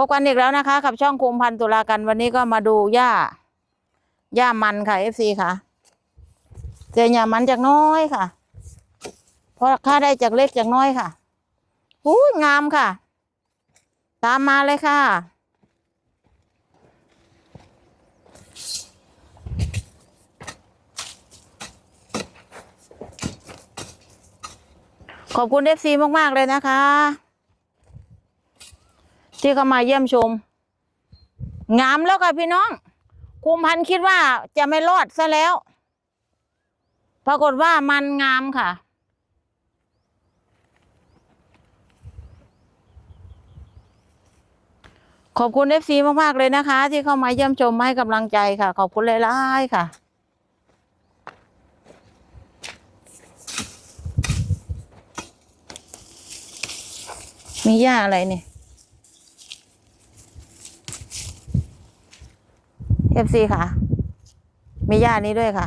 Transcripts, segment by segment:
พบกันอีกแล้วนะคะ กับช่องคุมพันธุ์ตุลากันวันนี้ก็มาดูหญ้าหญ้ามันค่ะเอฟซีค่ะเจอหญ้ามันจากน้อยค่ะ เพราะค่าได้จากเล็กจากน้อยค่ะหูงามค่ะ ตามมาเลยค่ะขอบคุณเอฟซีมาก ๆ เลยนะคะ ที่เข้ามาเยี่ยมชม งามแล้วค่ะพี่น้องคุมพันคิดว่าจะไม่รอดซะแล้ว ปรากฏว่ามันงามค่ะ ขอบคุณเอฟซีมาก ๆ เลยนะคะ ที่เข้ามาเยี่ยมชมให้กำลังใจค่ะ ขอบคุณหลายๆค่ะมีหญ้าอะไรเนี่ย เอฟซีค่ะ มีหญ้านี้ด้วยค่ะ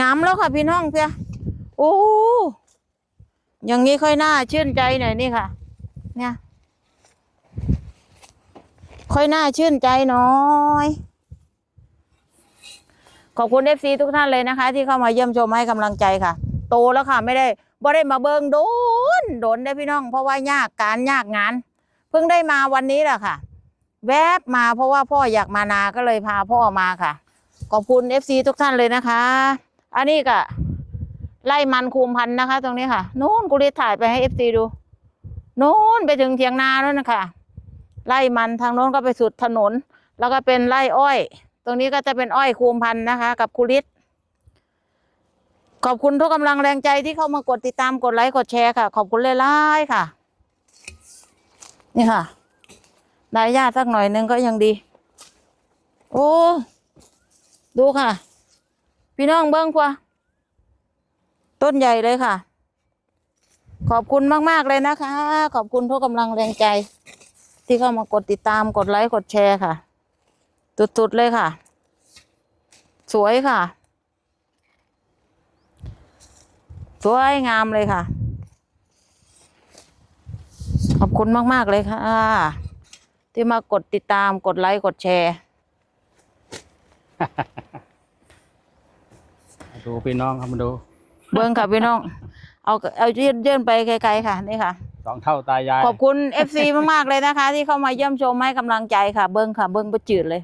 งามแล้วค่ะพี่น้องเพียโอ้อย่างนี้ค่อยน่าชื่นใจหน่อยนี่ค่ะ เนี่ย ค่อยน่าชื่นใจน้อยขอบคุณเอฟซีทุกท่านเลยนะคะ ที่เข้ามาเยี่ยมชมให้กำลังใจค่ะ โตแล้วค่ะ ไม่ได้บ่ได้มาเบิงโดนโดนได้พี่น้อง เพราะว่ายากการยากงาน เพิ่งได้มาวันนี้แหละค่ะ แวบมาเพราะว่าพ่ออยากมานาก็เลยพาพ่อมาค่ะ ขอบคุณเอฟซีทุกท่านเลยนะคะ อันนี้ก็ไล่มันคูมพันนะคะ ตรงนี้ค่ะนู้นกูรีถ่ายไปให้เอฟซีดูนู้นไปถึงเถียงนาแล้วนะคะไล่มันทางโน้นก็ไปสุดถนน แล้วก็เป็นไร่อ้อย ตรงนี้ก็จะเป็นอ้อยคูมพันนะคะ กับคุริตขอบคุณทุกกำลังแรงใจที่เข้ามากดติดตามกดไลค์กดแชร์ค่ะ ขอบคุณเลยไล่ค่ะ นี่ค่ะ ได้ญาติสักหน่อยนึงก็ยังดี โอ้ ดูค่ะ พี่น้องเบิ้งกว่าต้นใหญ่เลยค่ะ ขอบคุณมาก ๆ เลยนะคะ ขอบคุณทุกกำลังแรงใจ ที่เข้ามากดติดตามกดไลค์กดแชร์ค่ะตุดๆเลยค่ะ สวยค่ะ สวยงามเลยค่ะ ขอบคุณมาก ๆ เลยค่ะ ที่มากดติดตามกดไลค์กดแชร์มาดูพี่น้องครับมาดูเบิ้งค่ะพี่น้อง เอาเอายื่นยื่นไปไกลๆค่ะนี่ค่ะ สองเท่าตายาย ขอบคุณเอฟซีมากๆเลยนะคะ ที่เข้ามาเยี่ยมชมให้กำลังใจค่ะ เบิ้งค่ะ เบิ้งประจืดเลย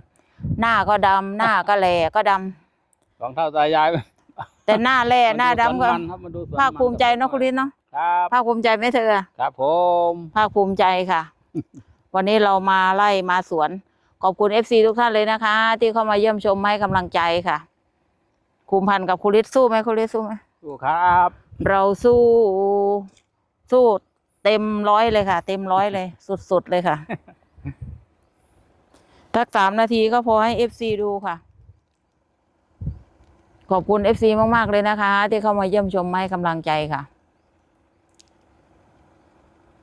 หน้าก็ดำหน้าก็แหล่ก็ดำสองเท่าตายายแต่หน้าแหล่หน้าดำก็มาสวนมันครับมาดูสวนนภาคภูมิใจเนาะคุณลินเนาะครับภาคภูมิใจไหมเธอ ครับผม ภาคภูมิใจค่ะ วันนี้เรามาไล่มาสวน ขอบคุณเอฟซีทุกท่านเลยนะคะ ที่เข้ามาเยี่ยมชมให้กำลังใจค่ะ คุมพันธ์กับคุณลิศสู้ไหมคุณลิศสู้ไหมดูครับเราเราสู้ สู้เต็มร้อยเลยค่ะ เต็มร้อยเลย สุดๆเลยค่ะทักสามนาทีก็พอให้เอฟซีดูค่ะ ขอบคุณเอฟซีมากๆเลยนะคะ ที่เข้ามาเยี่ยมชมให้กำลังใจค่ะ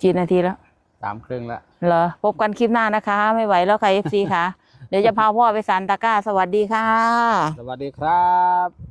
กี่นาทีแล้ว สามครึ่งละเหรอพบกันคลิปหน้านะคะ ไม่ไหวแล้วค่ะเอฟซีค่ะ เดี๋ยวจะพาพ่อไปสานตะกร้า สวัสดีค่ะ สวัสดีครับ